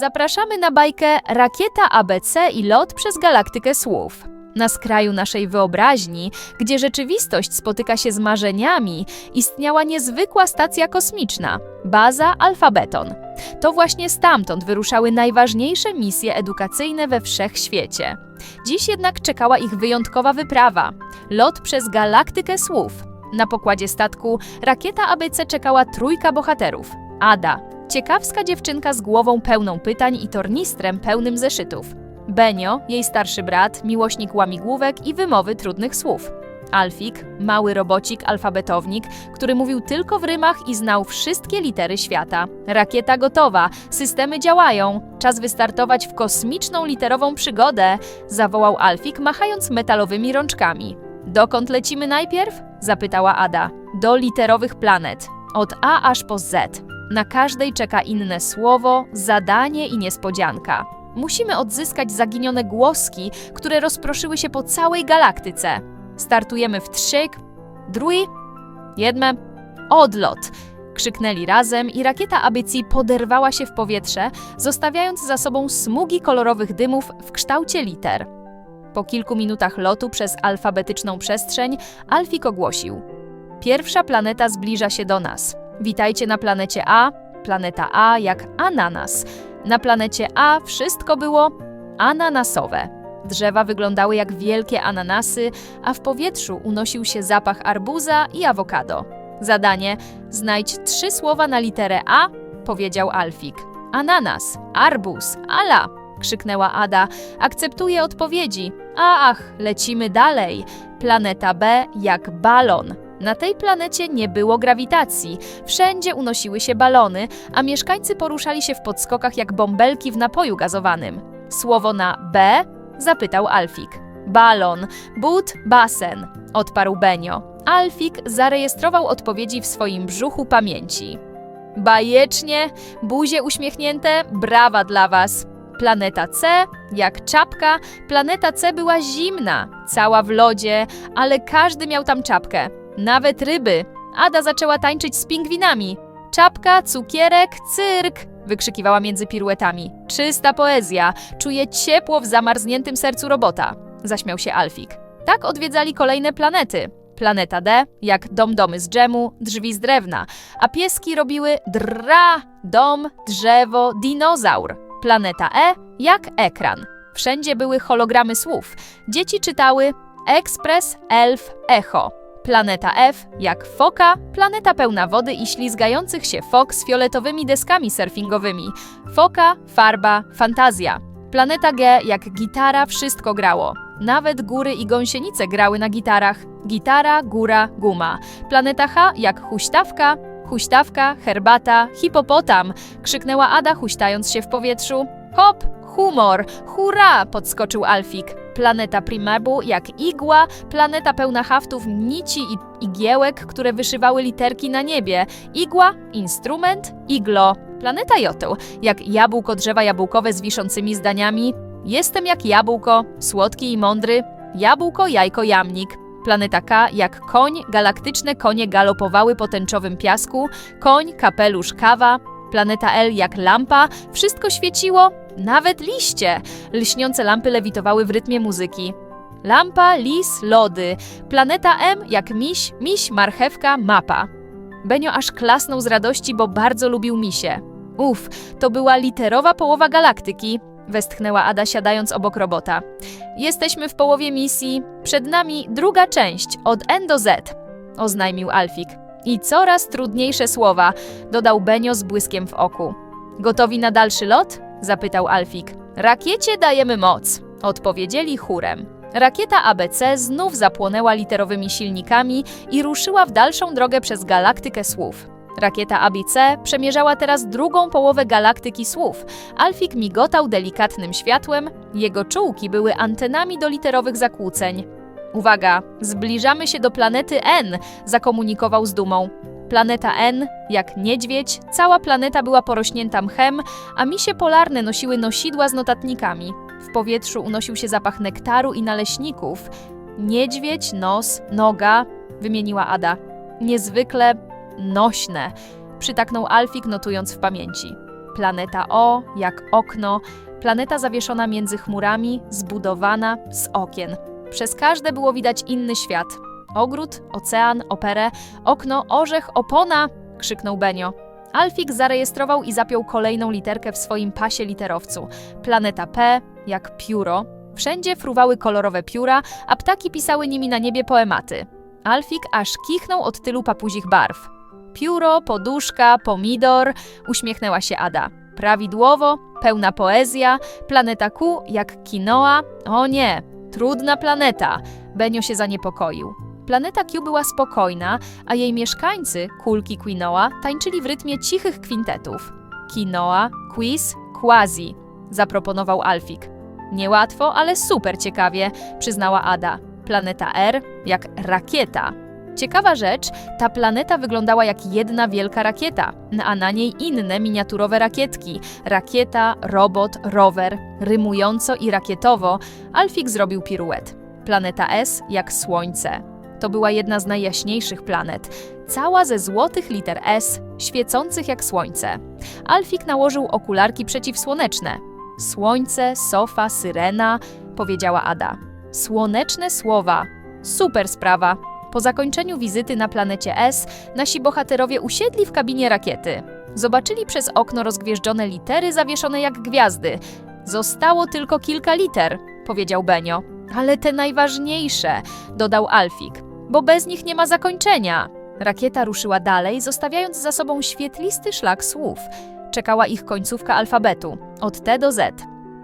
Zapraszamy na bajkę Rakieta ABC i lot przez galaktykę słów. Na skraju naszej wyobraźni, gdzie rzeczywistość spotyka się z marzeniami, istniała niezwykła stacja kosmiczna baza Alfabeton. To właśnie stamtąd wyruszały najważniejsze misje edukacyjne we wszechświecie. Dziś jednak czekała ich wyjątkowa wyprawa lot przez galaktykę słów. Na pokładzie statku rakieta ABC czekała trójka bohaterów. Ada, ciekawska dziewczynka z głową pełną pytań i tornistrem pełnym zeszytów. Benio, jej starszy brat, miłośnik łamigłówek i wymowy trudnych słów. Alfik, mały robocik, alfabetownik, który mówił tylko w rymach i znał wszystkie litery świata. Rakieta gotowa, systemy działają, czas wystartować w kosmiczną literową przygodę, zawołał Alfik, machając metalowymi rączkami. Dokąd lecimy najpierw? zapytała Ada. Do literowych planet. Od A aż po Z. Na każdej czeka inne słowo, zadanie i niespodzianka. Musimy odzyskać zaginione głoski, które rozproszyły się po całej galaktyce. Startujemy w trzyk, drój, jedme, odlot. Krzyknęli razem i rakieta ABC poderwała się w powietrze, zostawiając za sobą smugi kolorowych dymów w kształcie liter. Po kilku minutach lotu przez alfabetyczną przestrzeń, Alfik ogłosił: Pierwsza planeta zbliża się do nas. Witajcie na planecie A, planeta A jak ananas. Na planecie A wszystko było ananasowe. Drzewa wyglądały jak wielkie ananasy, a w powietrzu unosił się zapach arbuza i awokado. Zadanie: znajdź trzy słowa na literę A, powiedział Alfik. Ananas, arbuz, ala, krzyknęła Ada. Akceptuję odpowiedzi. A ach, lecimy dalej. Planeta B jak balon. Na tej planecie nie było grawitacji. Wszędzie unosiły się balony, a mieszkańcy poruszali się w podskokach jak bąbelki w napoju gazowanym. Słowo na B? zapytał Alfik. Balon, but, basen, odparł Benio. Alfik zarejestrował odpowiedzi w swoim brzuchu pamięci. Bajecznie, buzie uśmiechnięte, brawa dla was. Planeta C, jak czapka, planeta C była zimna, cała w lodzie, ale każdy miał tam czapkę. Nawet ryby. Ada zaczęła tańczyć z pingwinami. Czapka, cukierek, cyrk! wykrzykiwała między piruetami. Czysta poezja. Czuję ciepło w zamarzniętym sercu robota. Zaśmiał się Alfik. Tak odwiedzali kolejne planety. Planeta D, jak dom domy z dżemu, drzwi z drewna, a pieski robiły dra, dom, drzewo, dinozaur. Planeta E, jak ekran. Wszędzie były hologramy słów. Dzieci czytały ekspres, elf, echo. Planeta F jak foka, planeta pełna wody i ślizgających się fok z fioletowymi deskami surfingowymi. Foka, farba, fantazja. Planeta G jak gitara wszystko grało. Nawet góry i gąsienice grały na gitarach. Gitara, góra, guma. Planeta H jak huśtawka, huśtawka, herbata, hipopotam. Krzyknęła Ada huśtając się w powietrzu. Hop, humor, hurra! podskoczył Alfik. Planeta Primebu jak igła, planeta pełna haftów, nici i igiełek, które wyszywały literki na niebie. Igła, instrument, iglo. Planeta Joteł jak jabłko drzewa jabłkowe z wiszącymi zdaniami. Jestem jak jabłko, słodki i mądry. Jabłko, jajko, jamnik. Planeta K jak koń, galaktyczne konie galopowały po tęczowym piasku. Koń, kapelusz, kawa. Planeta L jak lampa, wszystko świeciło, nawet liście. Lśniące lampy lewitowały w rytmie muzyki. Lampa, lis, lody. Planeta M jak miś, miś, marchewka, mapa. Benio aż klasnął z radości, bo bardzo lubił misie. Uf, to była literowa połowa galaktyki, westchnęła Ada siadając obok robota. Jesteśmy w połowie misji, przed nami druga część, od N do Z, oznajmił Alfik. I coraz trudniejsze słowa, dodał Benio z błyskiem w oku. Gotowi na dalszy lot? Zapytał Alfik. Rakiecie dajemy moc, odpowiedzieli chórem. Rakieta ABC znów zapłonęła literowymi silnikami i ruszyła w dalszą drogę przez galaktykę słów. Rakieta ABC przemierzała teraz drugą połowę galaktyki słów. Alfik migotał delikatnym światłem, jego czułki były antenami do literowych zakłóceń. Uwaga, zbliżamy się do planety N, zakomunikował z dumą. Planeta N, jak niedźwiedź, cała planeta była porośnięta mchem, a misie polarne nosiły nosidła z notatnikami. W powietrzu unosił się zapach nektaru i naleśników. Niedźwiedź, nos, noga, wymieniła Ada. Niezwykle nośne, przytaknął Alfik, notując w pamięci. planeta O jak okno, planeta zawieszona między chmurami, zbudowana z okien. Przez każde było widać inny świat. Ogród, ocean, operę, okno, orzech, opona! krzyknął Benio. Alfik zarejestrował i zapiął kolejną literkę w swoim pasie literowcu. Planeta P jak pióro. Wszędzie fruwały kolorowe pióra, a ptaki pisały nimi na niebie poematy. Alfik aż kichnął od tylu papuzich barw. Pióro, poduszka, pomidor, uśmiechnęła się Ada. Prawidłowo, pełna poezja, planeta Q jak quinoa. O nie, trudna planeta. Benio się zaniepokoił. Planeta Q była spokojna, a jej mieszkańcy, kulki quinoa, tańczyli w rytmie cichych kwintetów. Quinoa, quiz, quasi, zaproponował Alfik. Niełatwo, ale super ciekawie, przyznała Ada. Planeta R jak rakieta. Ciekawa rzecz, ta planeta wyglądała jak jedna wielka rakieta, a na niej inne miniaturowe rakietki. Rakieta, robot, rower, rymująco i rakietowo. Alfik zrobił piruet. Planeta S jak Słońce. To była jedna z najjaśniejszych planet, cała ze złotych liter S, świecących jak słońce. Alfik nałożył okularki przeciwsłoneczne. Słońce, sofa, syrena, powiedziała Ada. Słoneczne słowa. Super sprawa. Po zakończeniu wizyty na planecie S, nasi bohaterowie usiedli w kabinie rakiety. Zobaczyli przez okno rozgwieżdżone litery zawieszone jak gwiazdy. Zostało tylko kilka liter, powiedział Benio. Ale te najważniejsze, dodał Alfik, bo bez nich nie ma zakończenia. Rakieta ruszyła dalej, zostawiając za sobą świetlisty szlak słów. Czekała ich końcówka alfabetu, od T do Z.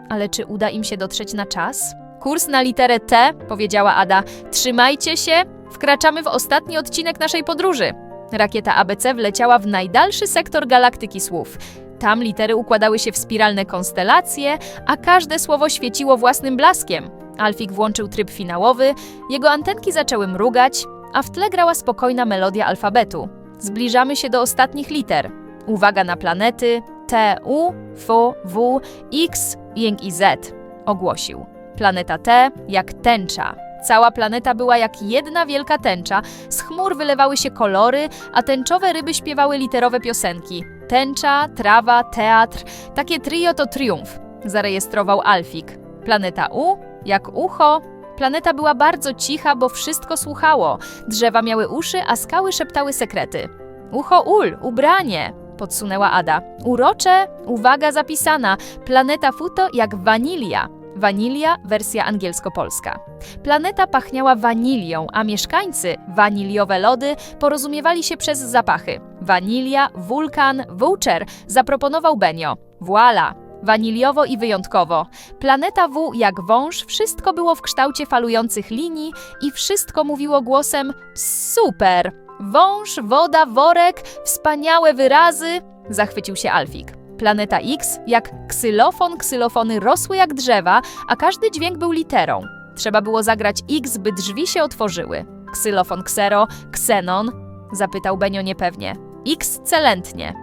Ale czy uda im się dotrzeć na czas? Kurs na literę T, powiedziała Ada. Trzymajcie się, wkraczamy w ostatni odcinek naszej podróży. Rakieta ABC wleciała w najdalszy sektor galaktyki słów. Tam litery układały się w spiralne konstelacje, a każde słowo świeciło własnym blaskiem. Alfik włączył tryb finałowy, jego antenki zaczęły mrugać, a w tle grała spokojna melodia alfabetu. Zbliżamy się do ostatnich liter. Uwaga na planety T, U, F, W, X, Jęk i Z, ogłosił. Planeta T jak tęcza. Cała planeta była jak jedna wielka tęcza, z chmur wylewały się kolory, a tęczowe ryby śpiewały literowe piosenki. Tęcza, trawa, teatr, takie trio to triumf, zarejestrował Alfik. Planeta U jak ucho. Planeta była bardzo cicha, bo wszystko słuchało. Drzewa miały uszy, a skały szeptały sekrety. Ucho ul, ubranie, podsunęła Ada. Urocze, uwaga zapisana. Planeta Futo jak wanilia. Wanilia, wersja angielsko-polska. Planeta pachniała wanilią, a mieszkańcy, waniliowe lody, porozumiewali się przez zapachy. Wanilia, wulkan, voucher, zaproponował Benio. Voila! Waniliowo i wyjątkowo. Planeta W jak wąż, wszystko było w kształcie falujących linii i wszystko mówiło głosem super! Wąż, woda, worek, wspaniałe wyrazy, zachwycił się Alfik. Planeta X jak ksylofon, ksylofony rosły jak drzewa, a każdy dźwięk był literą. Trzeba było zagrać X, by drzwi się otworzyły. Ksylofon ksero, ksenon? Zapytał Benio niepewnie. Excelentnie.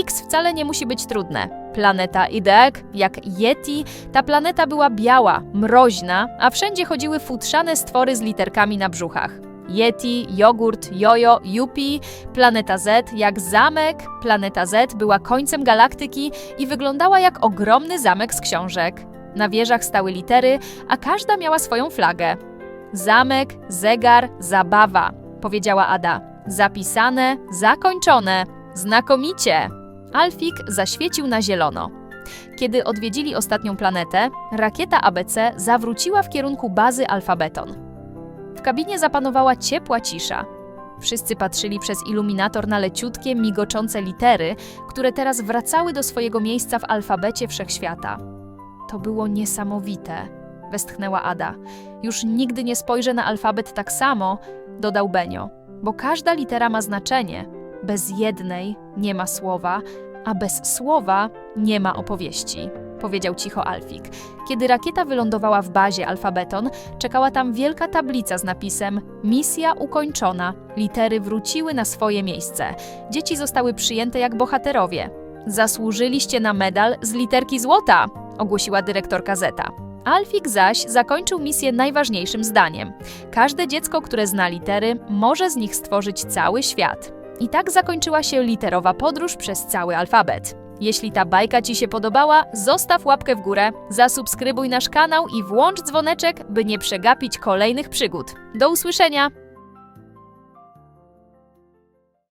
X wcale nie musi być trudne. Planeta Idek, jak Yeti, ta planeta była biała, mroźna, a wszędzie chodziły futrzane stwory z literkami na brzuchach. Yeti, jogurt, jojo, Yupi, planeta Z jak zamek. Planeta Z była końcem galaktyki i wyglądała jak ogromny zamek z książek. Na wieżach stały litery, a każda miała swoją flagę. Zamek, zegar, zabawa, powiedziała Ada. Zapisane, zakończone. Znakomicie! Alfik zaświecił na zielono. Kiedy odwiedzili ostatnią planetę, rakieta ABC zawróciła w kierunku bazy Alfabeton. W kabinie zapanowała ciepła cisza. Wszyscy patrzyli przez iluminator na leciutkie, migoczące litery, które teraz wracały do swojego miejsca w alfabecie wszechświata. To było niesamowite, westchnęła Ada. Już nigdy nie spojrzę na alfabet tak samo, dodał Benio, bo każda litera ma znaczenie. Bez jednej nie ma słowa, a bez słowa nie ma opowieści, powiedział cicho Alfik. Kiedy rakieta wylądowała w bazie Alfabeton, czekała tam wielka tablica z napisem Misja ukończona. Litery wróciły na swoje miejsce. Dzieci zostały przyjęte jak bohaterowie. Zasłużyliście na medal z literki złota, ogłosiła dyrektorka Zeta. Alfik zaś zakończył misję najważniejszym zdaniem. Każde dziecko, które zna litery, może z nich stworzyć cały świat. I tak zakończyła się literowa podróż przez cały alfabet. Jeśli ta bajka Ci się podobała, zostaw łapkę w górę, zasubskrybuj nasz kanał i włącz dzwoneczek, by nie przegapić kolejnych przygód. Do usłyszenia!